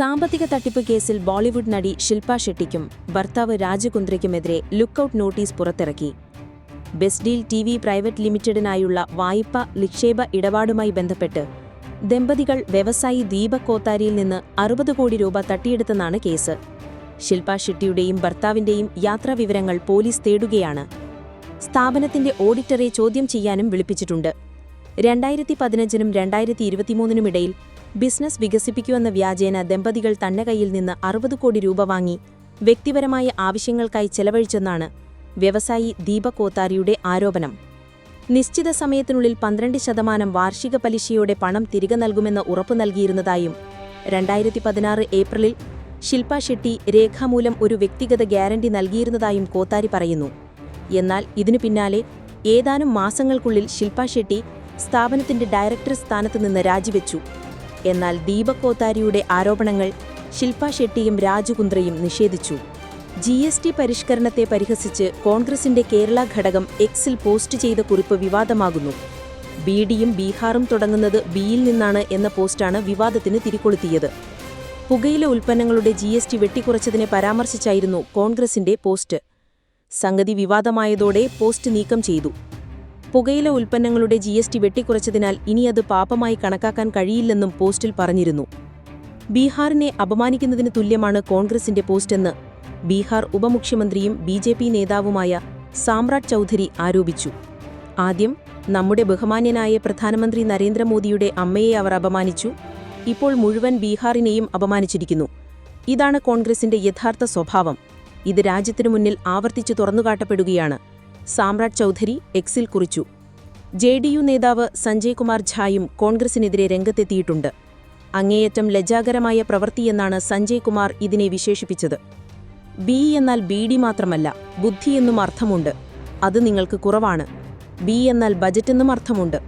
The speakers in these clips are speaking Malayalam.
സാമ്പത്തിക തട്ടിപ്പ് കേസിൽ ബോളിവുഡ് നടി ശിൽപ ഷെട്ടിക്കും ഭർത്താവ് രാജകുന്ദ്രയ്ക്കുമെതിരെ ലുക്കൌട്ട് നോട്ടീസ് പുറത്തിറക്കി. Best deal T V private ലിമിറ്റഡിനായുള്ള വായ്പ നിക്ഷേപ ഇടപാടുമായി ബന്ധപ്പെട്ട് ദമ്പതികൾ വ്യവസായി ദീപക് കോത്താരിയിൽ നിന്ന് അറുപത് കോടി രൂപ തട്ടിയെടുത്തെന്നാണ് കേസ്. ശിൽപ ഷെട്ടിയുടെയും ഭർത്താവിന്റെയും യാത്രാ വിവരങ്ങൾ പോലീസ് തേടുകയാണ്. സ്ഥാപനത്തിന്റെ ഓഡിറ്ററെ ചോദ്യം ചെയ്യാനും വിളിപ്പിച്ചിട്ടുണ്ട്. രണ്ടായിരത്തി പതിനഞ്ചിനും രണ്ടായിരത്തി ഇരുപത്തിമൂന്നിനുമിടയിൽ ബിസിനസ് വികസിപ്പിക്കുമെന്ന വ്യാജേന ദമ്പതികൾ തന്റെ കയ്യിൽ നിന്ന് അറുപത് കോടി രൂപ വാങ്ങി വ്യക്തിപരമായ ആവശ്യങ്ങൾക്കായി ചെലവഴിച്ചെന്നാണ് വ്യവസായി ദീപക് കോത്താരിയുടെ ആരോപണം. നിശ്ചിത സമയത്തിനുള്ളിൽ പന്ത്രണ്ട് ശതമാനം വാർഷിക പലിശയോടെ പണം തിരികെ നൽകുമെന്ന് ഉറപ്പു നൽകിയിരുന്നതായും രണ്ടായിരത്തി പതിനാറ് ഏപ്രിലിൽ ശിൽപ ഷെട്ടി രേഖാമൂലം ഒരു വ്യക്തിഗത ഗ്യാരണ്ടി നൽകിയിരുന്നതായും കോത്താരി പറയുന്നു. എന്നാൽ ഇതിനു പിന്നാലെ ഏതാനും മാസങ്ങൾക്കുള്ളിൽ ശിൽപ ഷെട്ടി സ്ഥാപനത്തിന്റെ ഡയറക്ടർ സ്ഥാനത്ത് നിന്ന് രാജിവെച്ചു. എന്നാൽ ദീപക് കോത്താരിയുടെ ആരോപണങ്ങൾ ശിൽപ ഷെട്ടിയും രാജകുന്ദ്രയും നിഷേധിച്ചു. ജി എസ് ടി പരിഷ്കരണത്തെ പരിഹസിച്ച് കോൺഗ്രസിന്റെ കേരള ഘടകം എക്സിൽ പോസ്റ്റ് ചെയ്ത കുറിപ്പ് വിവാദമാകുന്നു. ബി ഡിയും ബീഹാറും തുടങ്ങുന്നത് ബിയിൽ നിന്നാണ് എന്ന പോസ്റ്റാണ് വിവാദത്തിന് തിരികൊളുത്തിയത്. പുകയില ഉൽപ്പന്നങ്ങളുടെ ജി എസ് ടി വെട്ടിക്കുറച്ചതിനെ പരാമർശിച്ചായിരുന്നു കോൺഗ്രസിന്റെ പോസ്റ്റ്. സംഗതി വിവാദമായതോടെ പോസ്റ്റ് നീക്കം ചെയ്തു. പുകയില ഉൽപ്പന്നങ്ങളുടെ ജി എസ് ടി വെട്ടിക്കുറച്ചതിനാൽ ഇനി അത് പാപമായി കണക്കാക്കാൻ കഴിയില്ലെന്നും പോസ്റ്റിൽ പറഞ്ഞിരുന്നു. ബീഹാറിനെ അപമാനിക്കുന്നതിന് തുല്യമാണ് കോൺഗ്രസിന്റെ പോസ്റ്റെന്ന് ബീഹാർ ഉപമുഖ്യമന്ത്രിയും ബി ജെ പി നേതാവുമായ സാമ്രാട്ട് ചൌധരി ആരോപിച്ചു. ആദ്യം നമ്മുടെ ബഹുമാന്യനായ പ്രധാനമന്ത്രി നരേന്ദ്രമോദിയുടെ അമ്മയെ അവർ അപമാനിച്ചു. ഇപ്പോൾ മുഴുവൻ ബീഹാറിനെയും അപമാനിച്ചിരിക്കുന്നു. ഇതാണ് കോൺഗ്രസിന്റെ യഥാർത്ഥ സ്വഭാവം. ഇത് രാജ്യത്തിനു മുന്നിൽ ആവർത്തിച്ചു തുറന്നുകാട്ടപ്പെടുകയാണ്. സാമ്രാട്ട് ചൌധരി എക്സിൽ കുറിച്ചു. ജെ ഡി യു നേതാവ് സഞ്ജയ് കുമാർ ഝായും കോൺഗ്രസിനെതിരെ രംഗത്തെത്തിയിട്ടുണ്ട്. അങ്ങേയറ്റം ലജ്ജാകരമായ പ്രവൃത്തിയെന്നാണ് സഞ്ജയ് കുമാർ ഇതിനെ വിശേഷിപ്പിച്ചത്. ബി എന്നാൽ ബി ഡി മാത്രമല്ല ബുദ്ധിയെന്നും അർത്ഥമുണ്ട്. അത് നിങ്ങൾക്ക് കുറവാണ്. ബി എന്നാൽ ബജറ്റെന്നും അർത്ഥമുണ്ട്.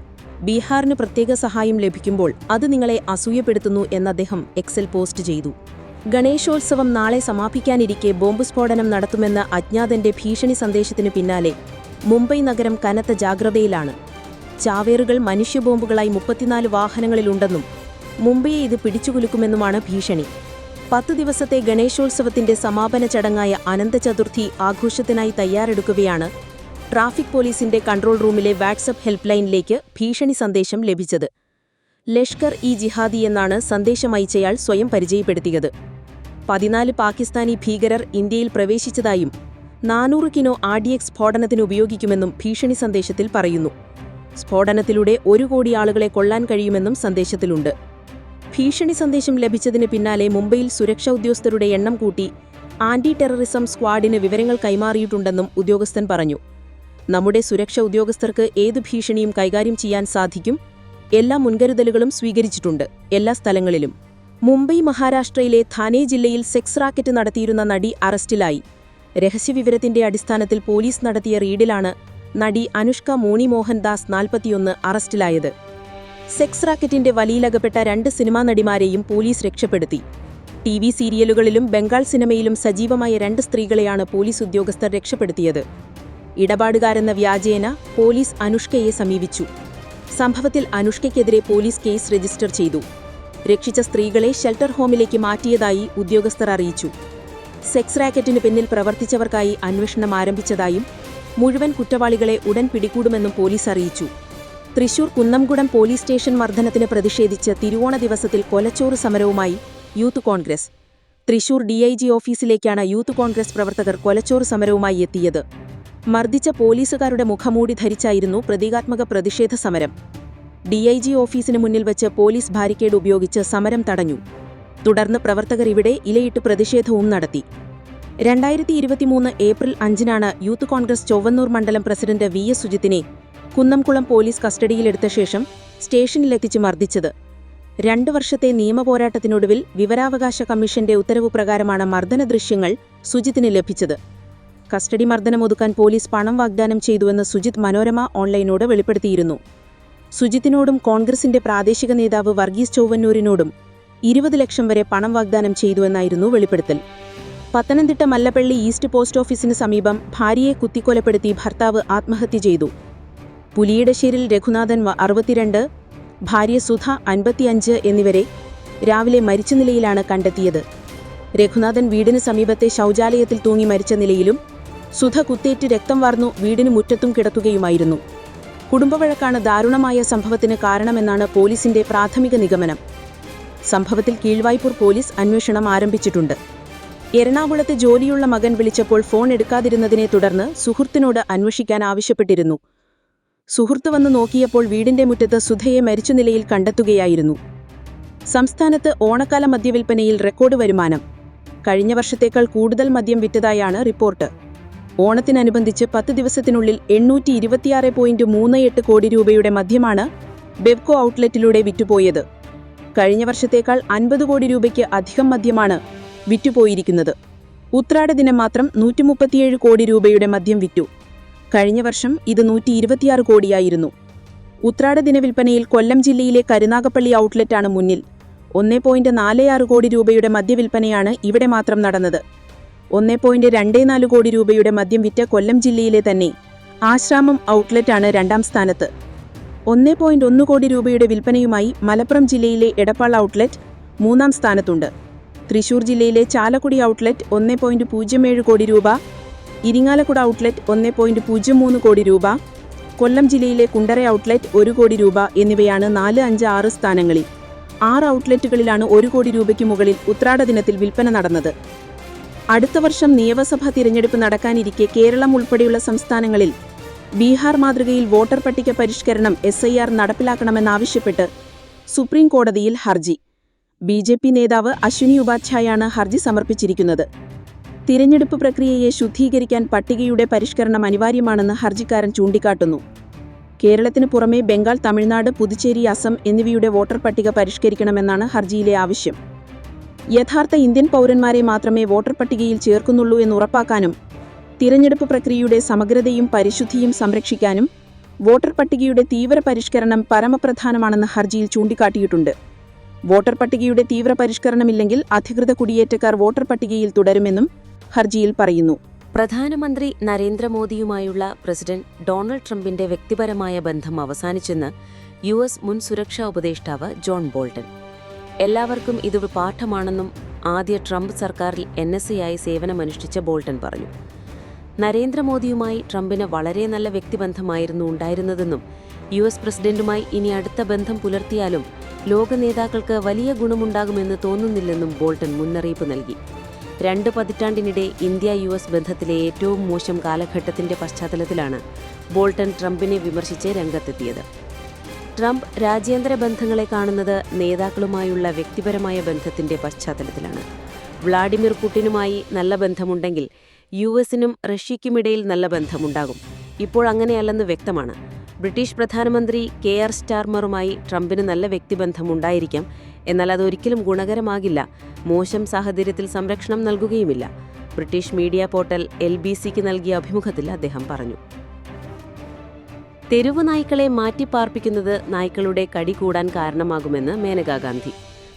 ബീഹാറിന് പ്രത്യേക സഹായം ലഭിക്കുമ്പോൾ അത് നിങ്ങളെ അസൂയപ്പെടുത്തുന്നു എന്ന് അദ്ദേഹം എക്സൽ പോസ്റ്റ് ചെയ്തു. ഗണേശോത്സവം നാളെ സമാപിക്കാനിരിക്കെ ബോംബ് സ്ഫോടനം നടത്തുമെന്ന അജ്ഞാതന്റെ ഭീഷണി സന്ദേശത്തിനു പിന്നാലെ മുംബൈ നഗരം കനത്ത ജാഗ്രതയിലാണ്. ചാവേറുകൾ മനുഷ്യബോംബുകളായി മുപ്പത്തിനാല് വാഹനങ്ങളിലുണ്ടെന്നും മുംബൈയെ ഇത് പിടിച്ചുകുലുക്കുമെന്നുമാണ് ഭീഷണി. പത്ത് ദിവസത്തെ ഗണേശോത്സവത്തിന്റെ സമാപന ചടങ്ങായ അനന്ത ചതുർത്ഥി ആഘോഷത്തിനായി തയ്യാറെടുക്കുകയാണ് ട്രാഫിക് പോലീസിന്റെ കൺട്രോൾ റൂമിലെ വാട്സപ്പ് ഹെൽപ്പ് ലൈനിലേക്ക് ഭീഷണി സന്ദേശം ലഭിച്ചത്. ലഷ്കർ ഇ ജിഹാദി എന്നാണ് സന്ദേശമയച്ചയാൾ സ്വയം പരിചയപ്പെടുത്തിയത്. പതിനാല് പാകിസ്ഥാനി ഭീകരർ ഇന്ത്യയിൽ പ്രവേശിച്ചതായും നാനൂറ് കിലോ ആർഡിഎക്സ് സ്ഫോടനത്തിന് ഉപയോഗിക്കുമെന്നും ഭീഷണി സന്ദേശത്തിൽ പറയുന്നു. സ്ഫോടനത്തിലൂടെ ഒരു കോടി ആളുകളെ കൊള്ളാൻ കഴിയുമെന്നും സന്ദേശത്തിലുണ്ട്. ഭീഷണി സന്ദേശം ലഭിച്ചതിന് പിന്നാലെ മുംബൈയിൽ സുരക്ഷാ ഉദ്യോഗസ്ഥരുടെ എണ്ണം കൂട്ടി ആന്റി ടെററിസം സ്ക്വാഡിന് വിവരങ്ങൾ കൈമാറിയിട്ടുണ്ടെന്നും ഉദ്യോഗസ്ഥൻ പറഞ്ഞു. നമ്മുടെ സുരക്ഷാ ഉദ്യോഗസ്ഥർക്ക് ഏതു ഭീഷണിയും കൈകാര്യം ചെയ്യാൻ സാധിക്കും. എല്ലാ മുൻകരുതലുകളും സ്വീകരിച്ചിട്ടുണ്ട് എല്ലാ സ്ഥലങ്ങളിലും. മുംബൈ മഹാരാഷ്ട്രയിലെ ഥാനെ ജില്ലയിൽ സെക്സ് റാക്കറ്റ് നടത്തിയിരുന്ന നടി അറസ്റ്റിലായി. രഹസ്യവിവരത്തിന്റെ അടിസ്ഥാനത്തിൽ പോലീസ് നടത്തിയ റെയ്ഡിലാണ് നടി അനുഷ്ക മോണി മോഹൻദാസ് നാൽപ്പത്തിയൊന്ന് അറസ്റ്റിലായത്. സെക്സ് റാക്കറ്റിന്റെ വലിയിലകപ്പെട്ട രണ്ട് സിനിമാ നടിമാരെയും പോലീസ് രക്ഷപ്പെടുത്തി. ടി വി സീരിയലുകളിലും ബംഗാൾ സിനിമയിലും സജീവമായ രണ്ട് സ്ത്രീകളെയാണ് പോലീസ് ഉദ്യോഗസ്ഥർ രക്ഷപ്പെടുത്തിയത്. ഇടപാടുകാരെന്ന വ്യാജേന പോലീസ് അനുഷ്കയെ സമീപിച്ചു. സംഭവത്തിൽ അനുഷ്കയ്ക്കെതിരെ പോലീസ് കേസ് രജിസ്റ്റർ ചെയ്തു. രക്ഷിച്ച സ്ത്രീകളെ ഷെൽട്ടർ ഹോമിലേക്ക് മാറ്റിയതായി ഉദ്യോഗസ്ഥർ അറിയിച്ചു. സെക്സ് റാക്കറ്റിന് പിന്നിൽ പ്രവർത്തിച്ചവർക്കായി അന്വേഷണം ആരംഭിച്ചതായും മുഴുവൻ കുറ്റവാളികളെ ഉടൻ പിടികൂടുമെന്നും പോലീസ് അറിയിച്ചു. തൃശൂർ കുന്നംകുടം പോലീസ് സ്റ്റേഷൻ മർദ്ദനത്തിന് പ്രതിഷേധിച്ച് തിരുവോണ ദിവസത്തിൽ കൊലച്ചോറ് സമരവുമായി യൂത്ത് കോൺഗ്രസ്. തൃശൂർ ഡിഐജി ഓഫീസിലേക്കാണ് യൂത്ത് കോൺഗ്രസ് പ്രവർത്തകർ കൊലച്ചോറ് സമരവുമായി എത്തിയത്. മർദ്ദിച്ച പോലീസുകാരുടെ മുഖമൂടി ധരിച്ചായിരുന്നു പ്രതീകാത്മക പ്രതിഷേധ സമരം. ഡിഐജി ഓഫീസിന് മുന്നിൽ വച്ച് പോലീസ് ബാരിക്കേഡ് ഉപയോഗിച്ച് സമരം തടഞ്ഞു. തുടർന്ന് പ്രവർത്തകർ ഇവിടെ ഇലയിട്ട് പ്രതിഷേധവും നടത്തി. രണ്ടായിരത്തി ഇരുപത്തിമൂന്ന് ഏപ്രിൽ അഞ്ചിനാണ് യൂത്ത് കോൺഗ്രസ് ചൊവ്വന്നൂർ മണ്ഡലം പ്രസിഡന്റ് വി എസ് സുജിത്തിനെ കുന്നംകുളം പോലീസ് കസ്റ്റഡിയിലെടുത്ത ശേഷം സ്റ്റേഷനിലെത്തിച്ച് മർദ്ദിച്ചത്. രണ്ടു വർഷത്തെ നിയമപോരാട്ടത്തിനൊടുവിൽ വിവരാവകാശ കമ്മീഷന്റെ ഉത്തരവ് പ്രകാരമാണ് മർദ്ദന ദൃശ്യങ്ങൾ സുജിത്തിന് ലഭിച്ചത്. കസ്റ്റഡി മർദ്ദനമൊതുക്കാൻ പോലീസ് പണം വാഗ്ദാനം ചെയ്തുവെന്ന് സുജിത് മനോരമ ഓൺലൈനോട് വെളിപ്പെടുത്തിയിരുന്നു. സുജിത്തിനോടും കോൺഗ്രസിന്റെ പ്രാദേശിക നേതാവ് വർഗീസ് ചൊവ്വന്നൂരിനോടും ഇരുപത് ലക്ഷം വരെ പണം വാഗ്ദാനം ചെയ്തുവെന്നായിരുന്നു വെളിപ്പെടുത്തൽ. പത്തനംതിട്ട മല്ലപ്പള്ളി ഈസ്റ്റ് പോസ്റ്റ് ഓഫീസിന് സമീപം ഭാര്യയെ കുത്തിക്കൊലപ്പെടുത്തി ഭർത്താവ് ആത്മഹത്യ ചെയ്തു. പുലിയിടശ്ശേരിൽ രഘുനാഥൻ അറുപത്തിരണ്ട് ഭാര്യ സുധ അൻപത്തിയഞ്ച് എന്നിവരെ രാവിലെ മരിച്ച നിലയിലാണ് കണ്ടെത്തിയത്. രഘുനാഥൻ വീടിന് സമീപത്തെ ശൗചാലയത്തിൽ തൂങ്ങി മരിച്ച നിലയിലും സുധ കുത്തേറ്റ് രക്തം വാർന്നു വീടിന് മുറ്റത്തും കിടത്തുകയുമായിരുന്നു. കുടുംബവഴക്കാണ് ദാരുണമായ സംഭവത്തിന് കാരണമെന്നാണ് പോലീസിന്റെ പ്രാഥമിക നിഗമനം. സംഭവത്തിൽ കീഴ്വായ്പൂർ പോലീസ് അന്വേഷണം ആരംഭിച്ചിട്ടുണ്ട്. എറണാകുളത്ത് ജോലിയുള്ള മകൻ വിളിച്ചപ്പോൾ ഫോൺ എടുക്കാതിരുന്നതിനെ തുടർന്ന് സുഹൃത്തിനോട് അന്വേഷിക്കാൻ ആവശ്യപ്പെട്ടിരുന്നു. സുഹൃത്ത് വന്ന് നോക്കിയപ്പോൾ വീടിന്റെ മുറ്റത്ത് സുധയെ മരിച്ച നിലയിൽ കണ്ടെത്തുകയായിരുന്നു. സംസ്ഥാനത്ത് ഓണക്കാല മദ്യവിൽപ്പനയിൽ റെക്കോർഡ് വരുമാനം. കഴിഞ്ഞ വർഷത്തേക്കാൾ കൂടുതൽ മദ്യം വിറ്റതായാണ് റിപ്പോർട്ട്. ഓണത്തിനനുബന്ധിച്ച് പത്ത് ദിവസത്തിനുള്ളിൽ എണ്ണൂറ്റി ഇരുപത്തിയാറ് പോയിന്റ് മൂന്ന് എട്ട് കോടി രൂപയുടെ മദ്യമാണ് ബെവ്കോ ഔട്ട്ലെറ്റിലൂടെ വിറ്റുപോയത്. കഴിഞ്ഞ വർഷത്തേക്കാൾ അൻപത് കോടി രൂപയ്ക്ക് അധികം മദ്യമാണ് വിറ്റുപോയിരിക്കുന്നത്. ഉത്രാട ദിനം മാത്രം നൂറ്റിമുപ്പത്തിയേഴ് കോടി രൂപയുടെ മദ്യം വിറ്റു. കഴിഞ്ഞ വർഷം ഇത് നൂറ്റി ഇരുപത്തിയാറ് കോടിയായിരുന്നു. ഉത്രാട ദിന വിൽപ്പനയിൽ കൊല്ലം ജില്ലയിലെ കരുനാഗപ്പള്ളി ഔട്ട്ലെറ്റാണ് മുന്നിൽ. ഒന്നേ പോയിന്റ് നാല് ആറ് കോടി രൂപയുടെ മദ്യവിൽപ്പനയാണ് ഇവിടെ മാത്രം നടന്നത്. ഒന്നേ പോയിന്റ് രണ്ടേ നാല് കോടി രൂപയുടെ മദ്യം വിറ്റ കൊല്ലം ജില്ലയിലെ തന്നെ ആശ്രാമം ഔട്ട്ലെറ്റാണ് രണ്ടാം സ്ഥാനത്ത്. ഒന്നേ പോയിന്റ് ഒന്ന് കോടി രൂപയുടെ വിൽപ്പനയുമായി മലപ്പുറം ജില്ലയിലെ എടപ്പാൾ ഔട്ട്ലെറ്റ് മൂന്നാം സ്ഥാനത്തുണ്ട്. തൃശൂർ ജില്ലയിലെ ചാലക്കുടി ഔട്ട്ലെറ്റ് ഒന്നേ പോയിന്റ് പൂജ്യം ഏഴ് കോടി രൂപ ഇരിങ്ങാലക്കുട ഔട്ട്ലെറ്റ് ഒന്നേ പോയിന്റ് പൂജ്യം മൂന്ന് കോടി രൂപ കൊല്ലം ജില്ലയിലെ കുണ്ടറ ഔട്ട്ലെറ്റ് ഒരു കോടി രൂപ എന്നിവയാണ് നാല് അഞ്ച് ആറ് സ്ഥാനങ്ങളിൽ. ആറ് ഔട്ട്ലെറ്റുകളിലാണ് ഒരു കോടി രൂപയ്ക്ക് മുകളിൽ ഉത്രാട ദിനത്തിൽ വിൽപ്പന നടന്നത്. അടുത്ത വർഷം നിയമസഭാ തിരഞ്ഞെടുപ്പ് നടക്കാനിരിക്കെ കേരളം ഉൾപ്പെടെയുള്ള സംസ്ഥാനങ്ങളിൽ ബീഹാർ മാതൃകയിൽ വോട്ടർ പട്ടിക പരിഷ്കരണം എസ് ഐ ആർ നടപ്പിലാക്കണമെന്നാവശ്യപ്പെട്ട് സുപ്രീം കോടതിയിൽ ഹർജി. ബി ജെ പി നേതാവ് അശ്വിനി ഉപാധ്യായാണ് ഹർജി സമർപ്പിച്ചിരിക്കുന്നത്. തിരഞ്ഞെടുപ്പ് പ്രക്രിയയെ ശുദ്ധീകരിക്കാൻ പട്ടികയുടെ പരിഷ്കരണം അനിവാര്യമാണെന്ന് ഹർജിക്കാരൻ ചൂണ്ടിക്കാട്ടുന്നു. കേരളത്തിന് പുറമെ ബംഗാൾ തമിഴ്നാട് പുതുച്ചേരി അസം എന്നിവയുടെ വോട്ടർ പട്ടിക പരിഷ്കരിക്കണമെന്നാണ് ഹർജിയിലെ ആവശ്യം. യഥാർത്ഥ ഇന്ത്യൻ പൗരന്മാരെ മാത്രമേ വോട്ടർ പട്ടികയിൽ ചേർക്കുന്നുള്ളൂ എന്ന് ഉറപ്പാക്കാനും തിരഞ്ഞെടുപ്പ് പ്രക്രിയയുടെ സമഗ്രതയും പരിശുദ്ധിയും സംരക്ഷിക്കാനും വോട്ടർ പട്ടികയുടെ തീവ്ര പരിഷ്കരണം പരമപ്രധാനമാണെന്ന് ഹർജിയിൽ ചൂണ്ടിക്കാട്ടിയിട്ടുണ്ട്. വോട്ടർ പട്ടികയുടെ തീവ്ര പരിഷ്കരണമില്ലെങ്കിൽ അധികൃത കുടിയേറ്റക്കാർ വോട്ടർ പട്ടികയിൽ തുടരുമെന്നും ഹർജിയിൽ പറയുന്നു. പ്രധാനമന്ത്രി നരേന്ദ്രമോദിയുമായുള്ള പ്രസിഡന്റ് ഡൊണാൾഡ് ട്രംപിന്റെ വ്യക്തിപരമായ ബന്ധം അവസാനിച്ചെന്ന് യു എസ് മുൻ സുരക്ഷാ ഉപദേഷ്ടാവ് ജോൺ ബോൾട്ടൺ എല്ലാവർക്കും ഇതൊരു പാഠമാണെന്നും ആദ്യ ട്രംപ് സർക്കാരിൽ എൻ എസ് എയായി സേവനമനുഷ്ഠിച്ച ബോൾട്ടൺ പറഞ്ഞു. നരേന്ദ്രമോദിയുമായി ട്രംപിന് വളരെ നല്ല വ്യക്തിബന്ധമായിരുന്നു ഉണ്ടായിരുന്നതെന്നും യു എസ് പ്രസിഡന്റുമായി ഇനി അടുത്ത ബന്ധം പുലർത്തിയാലും ലോക നേതാക്കൾക്ക് വലിയ ഗുണമുണ്ടാകുമെന്ന് തോന്നുന്നില്ലെന്നും ബോൾട്ടൺ മുന്നറിയിപ്പ് നൽകി. രണ്ട് പതിറ്റാണ്ടിനിടെ ഇന്ത്യ യു എസ് ബന്ധത്തിലെ ഏറ്റവും മോശം കാലഘട്ടത്തിന്റെ പശ്ചാത്തലത്തിലാണ് ബോൾട്ടൺ ട്രംപിനെ വിമർശിച്ച് രംഗത്തെത്തിയത്. ട്രംപ് രാജ്യാന്തര ബന്ധങ്ങളെ കാണുന്നത് നേതാക്കളുമായുള്ള വ്യക്തിപരമായ ബന്ധത്തിന്റെ പശ്ചാത്തലത്തിലാണ്. വ്ളാഡിമിർ പുടിനുമായി നല്ല ബന്ധമുണ്ടെങ്കിൽ യു എസിനും റഷ്യയ്ക്കുമിടയിൽ നല്ല ബന്ധമുണ്ടാകും. ഇപ്പോൾ അങ്ങനെയല്ലെന്ന് വ്യക്തമാണ്. ബ്രിട്ടീഷ് പ്രധാനമന്ത്രി കെ ആർ സ്റ്റാർമറുമായി ട്രംപിന് നല്ല വ്യക്തിബന്ധമുണ്ടായിരിക്കാം എന്നാൽ അതൊരിക്കലും ഗുണകരമാകില്ല. മോശം സാഹചര്യത്തിൽ സംരക്ഷണം നൽകുകയുമില്ല. British media portal L B സിക്ക് നൽകിയ അഭിമുഖത്തിൽ അദ്ദേഹം പറഞ്ഞു. തെരുവ് നായ്ക്കളെ മാറ്റിപ്പാർപ്പിക്കുന്നത് നായ്ക്കളുടെ കടി കൂടാൻ കാരണമാകുമെന്ന് മേനകാ ഗാന്ധി.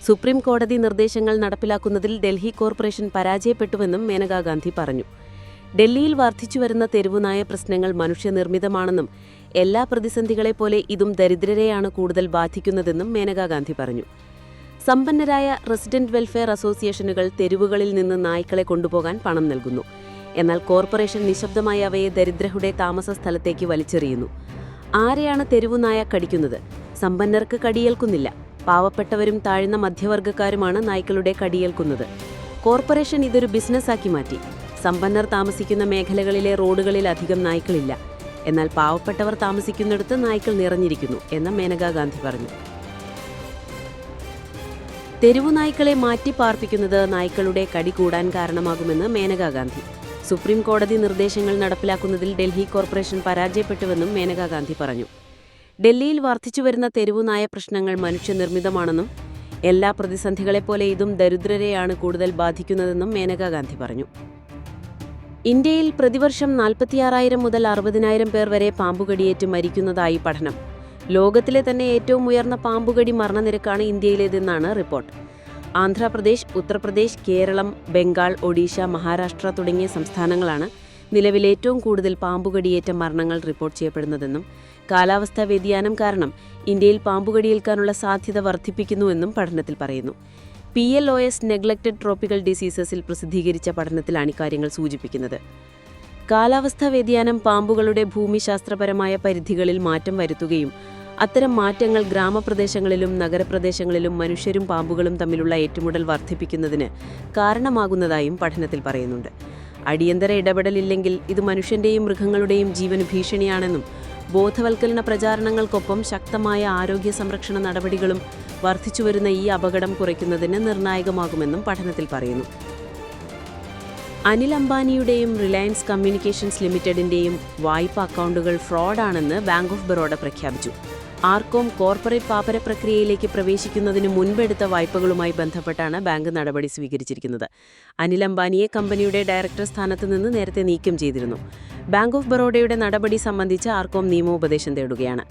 സുപ്രീം കോടതി നിർദ്ദേശങ്ങൾ നടപ്പിലാക്കുന്നതിൽ ഡൽഹി കോർപ്പറേഷൻ പരാജയപ്പെട്ടുവെന്നും മേനകാ ഗാന്ധി പറഞ്ഞു. ഡൽഹിയിൽ വർദ്ധിച്ചുവരുന്ന തെരുവുനായ പ്രശ്നങ്ങൾ മനുഷ്യനിർമ്മിതമാണെന്നും എല്ലാ പ്രതിസന്ധികളെപ്പോലെ ഇതും ദരിദ്രരെയാണ് കൂടുതൽ ബാധിക്കുന്നതെന്നും മേനകാ ഗാന്ധി പറഞ്ഞു. സമ്പന്നരായ റെസിഡന്റ് വെൽഫെയർ അസോസിയേഷനുകൾ തെരുവുകളിൽ നിന്ന് നായ്ക്കളെ കൊണ്ടുപോകാൻ പണം നൽകുന്നു. എന്നാൽ കോർപ്പറേഷൻ നിശബ്ദമായി അവയെ ദരിദ്രരുടെ താമസ സ്ഥലത്തേക്ക് വലിച്ചെറിയുന്നു. ആരെയാണ് തെരുവുനായ കടിക്കുന്നത്? സമ്പന്നർക്ക് കടിയേൽക്കുന്നില്ല. പാവപ്പെട്ടവരും താഴ്ന്ന മധ്യവർഗക്കാരുമാണ് നായ്ക്കളുടെ കടിയേൽക്കുന്നത്. കോർപ്പറേഷൻ ഇതൊരു ബിസിനസ്സാക്കി മാറ്റി. സമ്പന്നർ താമസിക്കുന്ന മേഖലകളിലെ റോഡുകളിൽ അധികം നായ്ക്കളില്ല. എന്നാൽ പാവപ്പെട്ടവർ താമസിക്കുന്നിടത്ത് നായ്ക്കൾ നിറഞ്ഞിരിക്കുന്നു എന്ന് മേനകാ ഗാന്ധി പറഞ്ഞു. തെരുവു നായ്ക്കളെ മാറ്റി പാർപ്പിക്കുന്നത് നായ്ക്കളുടെ കടി കൂടാൻ കാരണമാകുമെന്ന് മേനകാ ഗാന്ധി. സുപ്രീം കോടതി നിർദ്ദേശങ്ങൾ നടപ്പിലാക്കുന്നതിൽ ഡൽഹി കോർപ്പറേഷൻ പരാജയപ്പെട്ടുവെന്നും മേനകാ ഗാന്ധി പറഞ്ഞു. ഡൽഹിയിൽ വർദ്ധിച്ചുവരുന്ന തെരുവുനായ പ്രശ്നങ്ങൾ മനുഷ്യനിർമ്മിതമാണെന്നും എല്ലാ പ്രതിസന്ധികളെപ്പോലെ ഇതും ദരിദ്രരെയാണ് കൂടുതൽ ബാധിക്കുന്നതെന്നും മേനകാ ഗാന്ധി പറഞ്ഞു. ഇന്ത്യയിൽ പ്രതിവർഷം നാൽപ്പത്തിയാറായിരം മുതൽ അറുപതിനായിരം പേർ വരെ പാമ്പുകടിയേറ്റ് മരിക്കുന്നതായി പഠനം. ലോകത്തിലെ തന്നെ ഏറ്റവും ഉയർന്ന പാമ്പുകടി മരണനിരക്കാണ് ഇന്ത്യയിലേതെന്നാണ് റിപ്പോർട്ട്. ആന്ധ്രാപ്രദേശ് ഉത്തർപ്രദേശ് കേരളം ബംഗാൾ ഒഡീഷ മഹാരാഷ്ട്ര തുടങ്ങിയ സംസ്ഥാനങ്ങളാണ് നിലവിൽ ഏറ്റവും കൂടുതൽ പാമ്പുകടിയേറ്റ മരണങ്ങൾ റിപ്പോർട്ട് ചെയ്യപ്പെടുന്നതെന്നും കാലാവസ്ഥാ വ്യതിയാനം കാരണം ഇന്ത്യയിൽ പാമ്പുകടിയേൽക്കാനുള്ള സാധ്യത വർദ്ധിപ്പിക്കുന്നുവെന്നും പഠനത്തിൽ പറയുന്നു. P L O S neglected tropical ഡിസീസസിൽ പ്രസിദ്ധീകരിച്ച പഠനത്തിലാണ് ഇക്കാര്യങ്ങൾ സൂചിപ്പിക്കുന്നത്. കാലാവസ്ഥാ വ്യതിയാനം പാമ്പുകളുടെ ഭൂമിശാസ്ത്രപരമായ പരിധികളിൽ മാറ്റം വരുത്തുകയും അത്തരം മാറ്റങ്ങൾ ഗ്രാമപ്രദേശങ്ങളിലും നഗരപ്രദേശങ്ങളിലും മനുഷ്യരും പാമ്പുകളും തമ്മിലുള്ള ഏറ്റുമുട്ടൽ വർദ്ധിപ്പിക്കുന്നതിന് കാരണമാകുന്നതായും പഠനത്തിൽ പറയുന്നുണ്ട്. അടിയന്തര ഇടപെടലില്ലെങ്കിൽ ഇത് മനുഷ്യന്റെയും മൃഗങ്ങളുടെയും ജീവന് ഭീഷണിയാണെന്നും ബോധവൽക്കരണ പ്രചാരണങ്ങൾക്കൊപ്പം ശക്തമായ ആരോഗ്യ സംരക്ഷണ നടപടികളും വർദ്ധിച്ചുവരുന്ന ഈ അപകടം കുറയ്ക്കുന്നതിന് നിർണായകമാകുമെന്നും പഠനത്തിൽ പറയുന്നു. അനിൽ അംബാനിയുടെയും റിലയൻസ് കമ്മ്യൂണിക്കേഷൻസ് ലിമിറ്റഡിന്റെയും വായ്പ അക്കൗണ്ടുകൾ ഫ്രോഡാണെന്ന് ബാങ്ക് ഓഫ് ബറോഡ പ്രഖ്യാപിച്ചു. ആർക്കോം കോർപ്പറേറ്റ് പാപ്പര പ്രക്രിയയിലേക്ക് പ്രവേശിക്കുന്നതിന് മുൻപെടുത്ത വായ്പകളുമായി ബന്ധപ്പെട്ടാണ് ബാങ്ക് നടപടി സ്വീകരിച്ചിരിക്കുന്നത്. അനിൽ അംബാനിയെ കമ്പനിയുടെ ഡയറക്ടർ സ്ഥാനത്ത് നിന്ന് നേരത്തെ നീക്കം ചെയ്തിരുന്നു. ബാങ്ക് ഓഫ് ബറോഡയുടെ നടപടി സംബന്ധിച്ച് ആർക്കോം നിയമോപദേശം തേടുകയാണ്.